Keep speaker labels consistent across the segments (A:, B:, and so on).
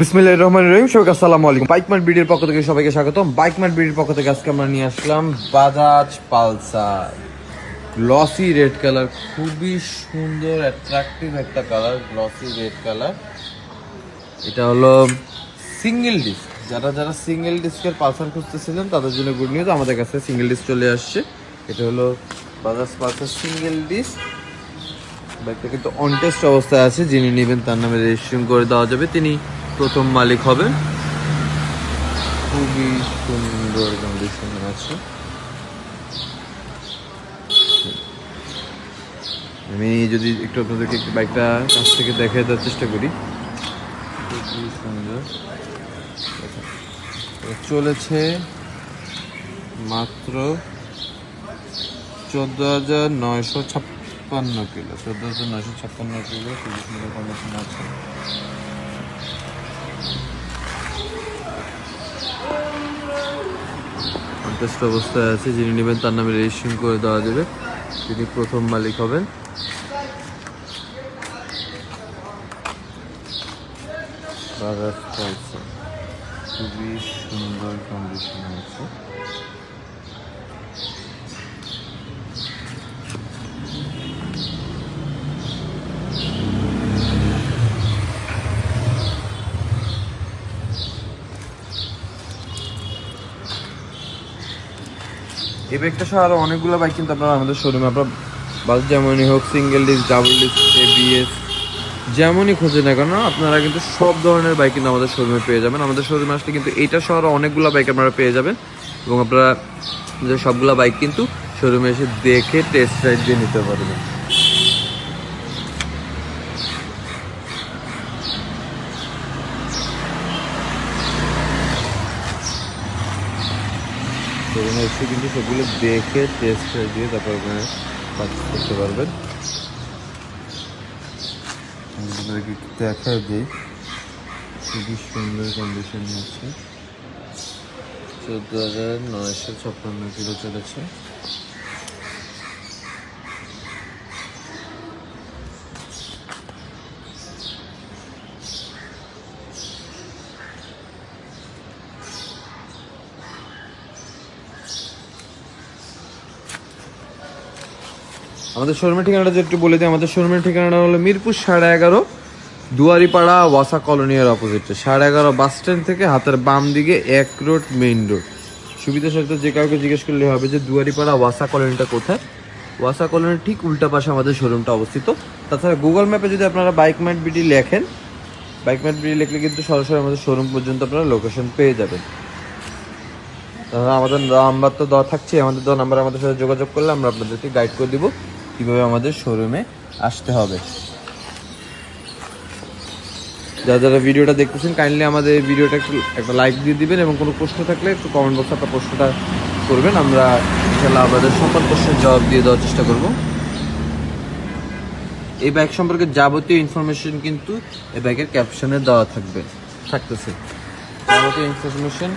A: বিসমিল্লাহির রহমানির রহিম, সবাইকে আসসালামু আলাইকুম। বাইকমার্ট বিডির পক্ষ থেকে সবাইকে স্বাগতম। বাইকমার্ট বিডির পক্ষ থেকে আজকে আমরা নিয়ে আসলাম Bajaj Pulsar. Glossy red colour খুবই সুন্দর অ্যাট্রাকটিভ একটা কালার গ্লসি রেড কালার এটা হলো সিঙ্গেল ডিস্ক যারা যারা সিঙ্গেল ডিস্কের পালসার খুঁজতেছিলেন, তাদের জন্য গুড নিউজ আমাদের কাছে সিঙ্গেল ডিস্ক চলে আসছে। এটা হলো বাজাজ পালসার সিঙ্গেল ডিস্ক বাইকটা কিন্তু অনটেস্ট অবস্থায় আছে। যিনি নেবেন তার নামে রেজিস্ট্রেশন করে দেওয়া যাবে। তিনি প্রথম মালিক হবে। খুবই সুন্দর কন্ডিশনে আছে। আমি যদি একটু আপনাদেরকে একটু বাইকটা কাছ থেকে দেখে দেওয়ার চেষ্টা করি। খুবই সুন্দর। চলেছে মাত্র চোদ্দ হাজার নয়শো ছাপ্পান্ন কিলো। চোদ্দ হাজার নয়শো ছাপ্পান্ন কিলো, খুবই সুন্দর কন্ডিশন আছে। কন্টেস্ট অবস্থায় আছে, যিনি নেবেন তার নামে রেজিস্ট্রেশন করে দেওয়া যাবে। তিনি প্রথম মালিক হবেন। খুবই সুন্দর কন্ডিশন আছে। এই বাইকটা সহ আরও অনেকগুলো বাইক কিন্তু আপনারা আমাদের শোরুমে আপনার বাস যেমনই হোক single disc double disc ABS যেমনই খোঁজে না কেন, আপনারা কিন্তু সব ধরনের বাইক কিন্তু আমাদের শোরুমে পেয়ে যাবেন। আমাদের শোরুমে আসলে কিন্তু এইটা সহ আরও অনেকগুলো বাইক আপনারা পেয়ে যাবেন এবং আপনারা যে সবগুলো বাইক কিন্তু শোরুমে এসে দেখে টেস্ট রাইড দিয়ে নিতে পারবেন। শোরুমে এসে কিন্তু সেগুলো দেখে টেস্ট দিয়ে তারপর ওখানে পারচেস করতে পারবেন। দেখা দিই। খুবই সুন্দর কন্ডিশন আছে। চোদ্দ হাজার নয়শো ছাপ্পান্ন কিলো চলেছে। আমাদের শোরুমের ঠিকানাটা একটু বলে দিই, আমাদের শোরুমের ঠিকানাটা হলো মিরপুর সাড়ে এগারো, দুয়ারিপাড়া, ওয়াসা কলোনিয়ার অপোজিটে সাড়ে এগারো বাস স্ট্যান্ড থেকে হাতের বাম দিকে এক রোড মেইন রোড সুবিধা সহিত যে কাউকে জিজ্ঞেস করলে হবে যে দুয়ারিপাড়া, ওয়াসা কলোনিটা কোথায়? ওয়াসা কলোনির ঠিক উল্টা পাশে আমাদের শোরুমটা অবস্থিত। তাছাড়া গুগল ম্যাপে যদি আপনারা বাইক ম্যাট বিডি লেখেন বাইক ম্যাট বিডি লিখলে কিন্তু সরাসরি আমাদের শোরুম পর্যন্ত আপনারা লোকেশন পেয়ে যাবেন। আমাদের নাম্বার তো দেওয়া থাকছে আমাদের দেওয়া নাম্বার আমাদের সাথে যোগাযোগ করলে আমরা আপনাদেরকে গাইড করে দিব। কীভাবে আমাদের শোরুমে আসতে হবে। যারা যারা ভিডিওটা দেখতেছেন কাইন্ডলি আমাদের ভিডিওটা একটু, একটা লাইক দিয়ে দিবেন এবং কোনো প্রশ্ন থাকলে একটু কমেন্ট বক্সে আপনার প্রশ্নটা করবেন। আমরা ইনশাল্লাহ আপনাদের সকল প্রশ্নের জবাব দিয়ে দেওয়ার চেষ্টা করব। এই বাইক সম্পর্কে যাবতীয় ইনফরমেশন কিন্তু এই বাইকের ক্যাপশনে দেওয়া থাকবে। থাকতেছে। যাবতীয় ইনফরমেশন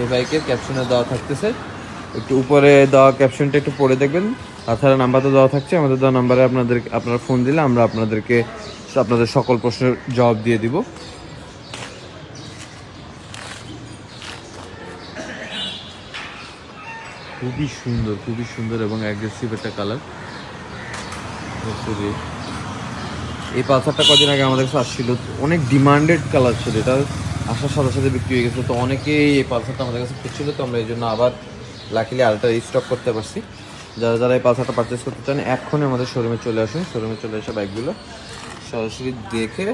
A: এই বাইকের ক্যাপশনে দেওয়া থাকতেছে। একটু উপরে দেওয়া ক্যাপশনটা একটু পড়ে দেখবেন। তাছাড়া নাম্বার তো দেওয়া থাকছে, আমাদের দেওয়া নাম্বারে আপনাদের, আপনারা ফোন দিলে আমরা আপনাদেরকে আপনাদের সকল প্রশ্নের জবাব দিয়ে দিব। খুবই সুন্দর খুবই সুন্দর এবং অ্যাগ্রেসিভ একটা কালার এই পালসারটা কদিন আগে আমাদের কাছে আসছিল, অনেক ডিমান্ডেড কালার ছিল, এটা আসার সাথে সাথে বিক্রি হয়ে গেছিল তো অনেকেই এই পালসারটা আমাদের কাছে খুঁজছিল, তো আমরা এই জন্য আবার লাকিলি আলটা স্টক করতে পারছি। যারা যারা এই পালসারটা পারচেস করতে চান এক্ষুনি আমাদের শোরুমে চলে আসুন। শোরুমে চলে এসে বাইকগুলো সরাসরি দেখে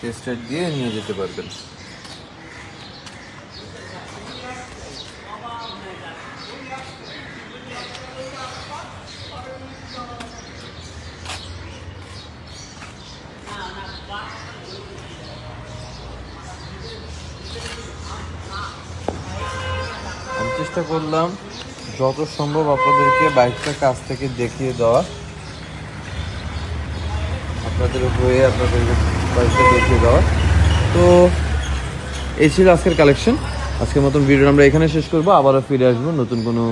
A: টেস্ট দিয়ে নিয়ে যেতে পারবেন। চেষ্টা করলাম যত সম্ভব আপনাদেরকে বাইকটা কাছ থেকে দেখিয়ে দেওয়া। আপনাদের হয়ে আপনাদেরকে বাইকটা দেখিয়ে দেওয়া। তো এই ছিল আজকের কালেকশন আজকের মতন ভিডিও আমরা এখানে শেষ করব। আবারও ফিরে আসব নতুন কোনো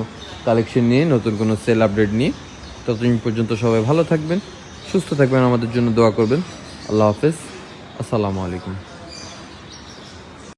A: কালেকশন নিয়ে, নতুন কোনো সেল আপডেট নিয়ে। ততদিন পর্যন্ত সবাই ভালো থাকবেন, সুস্থ থাকবেন, আমাদের জন্য দোয়া করবেন। আল্লাহ হাফেজ। আসসালামু আলাইকুম।